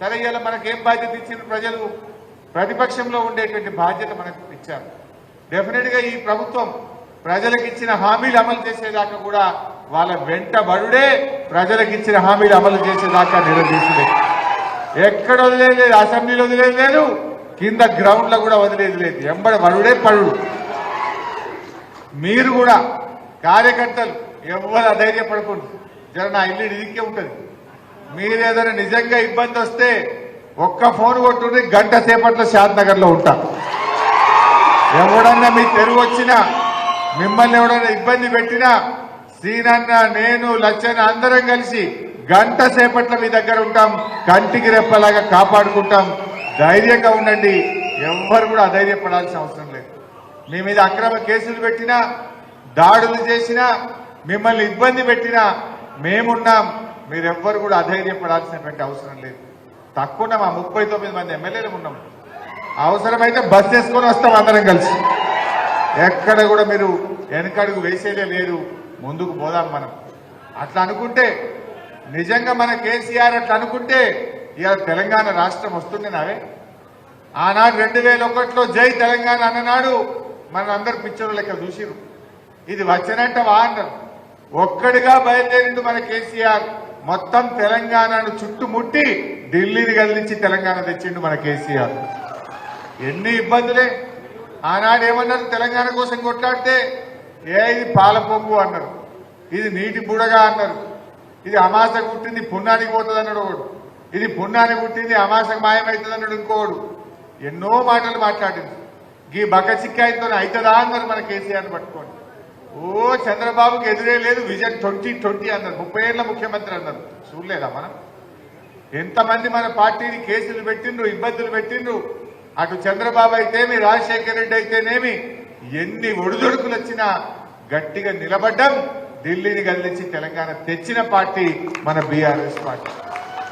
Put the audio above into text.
సరే ఇవాళ మనకేం బాధ్యత ఇచ్చిన ప్రజలు? ప్రతిపక్షంలో ఉండేటువంటి బాధ్యత మనకు ఇచ్చారు. డెఫినెట్గా ఈ ప్రభుత్వం ప్రజలకు ఇచ్చిన హామీలు అమలు చేసేదాకా కూడా వాళ్ళ వెంటబడుడే ప్రజలకు ఇచ్చిన హామీలు అమలు చేసేదాకా నిలదీసులే ఎక్కడ వదిలేదు లేదు అసెంబ్లీలో వదిలేదు లేదు కింద గ్రౌండ్లో కూడా వదిలేదు లేదు. ఎంబడ వరుడే పడుడు మీరు కూడా కార్యకర్తలు ఎవరు అధైర్యపడకుండా జర నా ఇల్లు ఇదికే ఉంటుంది. మీరు ఏదైనా నిజంగా ఇబ్బంది వస్తే ఒక్క ఫోన్ కొట్టుండి గంట సేపట్లో షాద్ నగర్లో ఉంటా. ఎవడన్నా మీ తెరువు వచ్చినా మిమ్మల్ని ఎవడన్నా ఇబ్బంది పెట్టినా సీనన్న నేను లచ్చన్న అందరం కలిసి గంట సేపట్లో మీ దగ్గర ఉంటాం కంటికి రెప్పలాగా కాపాడుకుంటాం. ధైర్యంగా ఉండండి. ఎవ్వరు కూడా అధైర్యపడాల్సిన అవసరం లేదు. మీ మీద అక్రమ కేసులు పెట్టినా దాడులు చేసినా మిమ్మల్ని ఇబ్బంది పెట్టినా మేమున్నాం. మీరెవ్వరు కూడా అధైర్యపడాల్సినటువంటి అవసరం లేదు. తక్కువ మా ముప్పై తొమ్మిది మంది ఎమ్మెల్యేలు ఉన్నాం. అవసరమైతే బస్ చేసుకొని వస్తాం అందరం కలిసి. ఎక్కడ కూడా మీరు వెనకడుగు వేసేదే లేదు. ముందుకు పోదాం మనం. అట్లా అనుకుంటే నిజంగా మన కేసీఆర్ అట్లా అనుకుంటే ఇవాళ తెలంగాణ రాష్ట్రం వస్తుంది నావే. ఆనాడు రెండు వేల ఒకటిలో జై తెలంగాణ అన్ననాడు మనందరు అందరు లెక్క చూసిరు ఇది వచ్చినట్ట వా అన్నారు ఒక్కడిగా బయలుదేరిండు మన కేసీఆర్. మొత్తం తెలంగాణను చుట్టుముట్టి ఢిల్లీని కదిలించి తెలంగాణ తెచ్చిండు మన కేసీఆర్. ఎన్ని ఇబ్బందులే. ఆనాడు ఏమన్నారు? తెలంగాణ కోసం కొట్లాడితే ఏ ఇది పాల పొంగు అన్నారు. ఇది నీటి బుడగా అన్నారు. ఇది అమాస కుట్టింది పుణ్యానికి పోతుంది అన్నాడు ఒకడు. ఇది పుణ్యానికి కుట్టింది అమాసకు మాయమవుతుంది అన్నాడు ఇంకోడు. ఎన్నో మాటలు మాట్లాడింది. ఈ బక్క చిక్కాయితో అవుతుందా అన్నారు మన కేసీఆర్ పట్టుకోండి ఓ చంద్రబాబుకి ఎదురే లేదు. విజన్ ట్వంటీ ట్వంటీ అన్నారు. ముప్పై ఏళ్ళ ముఖ్యమంత్రి అన్నారు. చూడలేదా మనం? ఎంతమంది మన పార్టీని కేసులు పెట్టిండ్రు ఇబ్బందులు పెట్టిండ్రు. అటు చంద్రబాబు అయితేమి రాజశేఖర రెడ్డి అయితేనేమి ఎన్ని ఒడిదొడుకులు వచ్చినా గట్టిగా నిలబడ్డం ఢిల్లీని గదిలించి తెలంగాణ తెచ్చిన పార్టీ మన బీఆర్ఎస్ పార్టీ.